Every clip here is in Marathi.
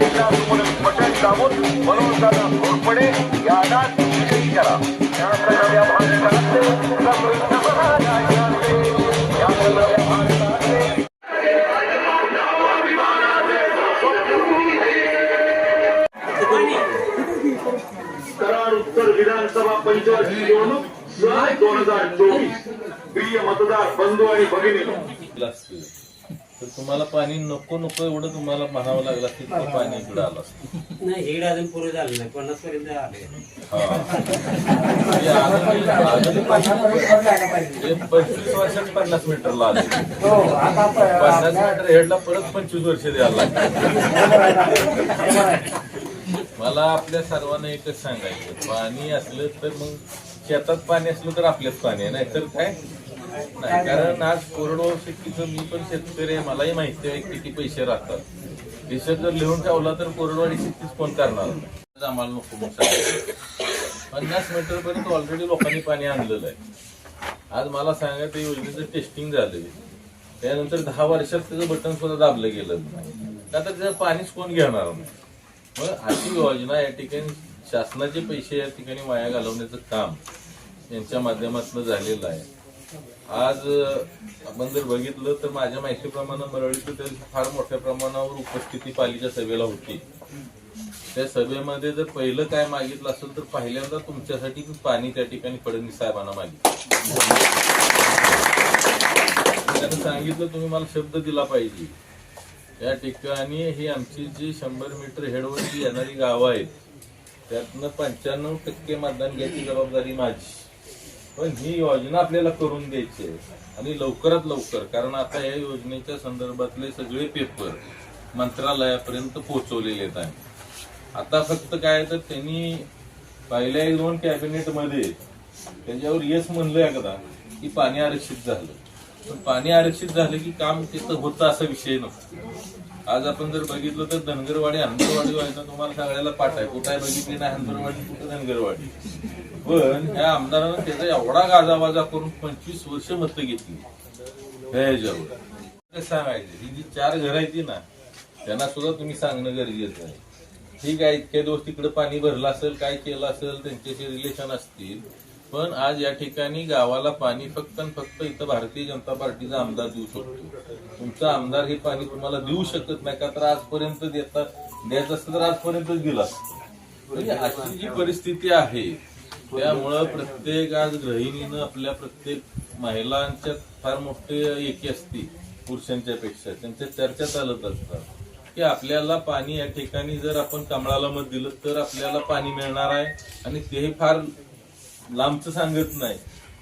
बटन दाबून म्हणून दादा घोरपडे या नाच विजयी करा. या करणाऱ्या निवडणूक दोन हजार चोवीस. प्रिय मतदार बंधू आणि भगिनी. तर तुम्हाला पाणी नको नको एवढं तुम्हाला म्हणावं लागलं की पाणी इकडं आलं असतं. नाही हेड अजून पुरे झालं नाही पन्नास पर्यंत आले. हा. हे अजून- अजून हे पंचवीस वर्षात पन्नास मीटरला आले. पन्नास मीटर हेडला परत पंचवीस वर्ष द्यायला लागले. मला आपल्या सर्वांना एकच सांगायचं पाणी असलं तर मग शेतात पाणी असलं तर आपल्याच पाणी आहे. नाहीतर काय? नाही कारण आज कोरडवाहू शेतीचं मी पण शेतकरी आहे मलाही माहिती आहे किती पैसे राहतात. देशात जर लिहून ठेवला तर कोरडवाडी शेतीच कोण करणार? आम्हाला नको मग पन्नास मीटर पर्यंत ऑलरेडी लोकांनी पाणी आणलेलं आहे. आज मला सांगा त्या योजनेचं टेस्टिंग झालंय. त्यानंतर दहा वर्षात त्याचं बटन सुद्धा दाबलं गेलं नाही. का तर त्याचं पाणीच कोण घेणार नाही? मग अशी योजना या ठिकाणी शासनाचे पैसे या ठिकाणी वाया घालवण्याचं काम यांच्या माध्यमातून झालेलं आहे. आज आपण जर बघितलं तर माझ्या माहितीप्रमाणे मरळीचं त्या फार मोठ्या प्रमाणावर उपस्थिती पालीच्या सभेला होती. त्या सभेमध्ये जर पहिलं काय मागितलं असेल तर पहिल्यांदा तुमच्यासाठी पाणी त्या ठिकाणी फडणवीस साहेबांना मागितलं. त्यांना सांगितलं तुम्ही मला शब्द दिला पाहिजे. या ठिकाणी ही आमची जी शंभर मीटर हेडवरची येणारी गावं आहेत त्यातनं पंच्याण्णव टक्के मतदान घ्यायची जबाबदारी माझी. पण ही योजना आपल्याला करून द्यायची आहे. आणि लवकरात लवकर कारण आता या योजनेच्या संदर्भातले सगळे पेपर मंत्रालयापर्यंत पोहोचवलेले आहेत आता फक्त काय तर त्यांनी पहिल्या एक दोन कॅबिनेटमध्ये त्याच्यावर येस म्हणलं एकदा की पाणी आरक्षित झालं. पण पाणी आरक्षित झालं की काम तिथं होतं असा विषय नसतो आज आपण जर बघितलं तर धनगरवाडी हंबरवाडी व्हायचं तुम्हाला सगळ्याला पाठ आहे. कुठे बघितली नाही हंबरवाडी कुठं धनगरवाडी? पण ह्या आमदारानं त्याचा एवढा गाजावाजा करून पंचवीस वर्ष मतं घेतली. ह्या सांगायचं? ही जी चार घर आहेत ती ना त्यांना सुद्धा तुम्ही सांगणं गरजेचं आहे. ठीक आहे इतक्या दिवस तिकडे पाणी भरलं असेल काय केलं असेल त्यांच्याशी रिलेशन असतील पण आज या ठिकाणी गावाला पाणी फक्त आणि फक्त इथं भारतीय जनता पार्टीचा आमदार देऊ शकतो. तुमचा आमदार हे पाणी तुम्हाला देऊ शकत नाही का? तर आजपर्यंत देतात. द्यायचं असतं तर आजपर्यंतच दिलं असतं. म्हणजे अशी जी परिस्थिती आहे त्यामुळं प्रत्येक आज गृहिणीनं आपल्या प्रत्येक महिलांच्या फार मोठे एकी असती पुरुषांच्या पेक्षा. त्यांच्या चर्चा चालत असतात. की आपल्याला पाणी या ठिकाणी जर आपण कमळाला मत दिलं तर आपल्याला पाणी मिळणार आहे. आणि तेही फार लांबचं सांगत नाही.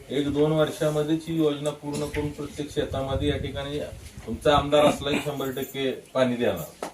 एक दोन वर्षामध्येच ही योजना पूर्ण करून प्रत्येक शेतामध्ये या ठिकाणी तुमचा आमदार असलाही शंभर टक्के पाणी देणार.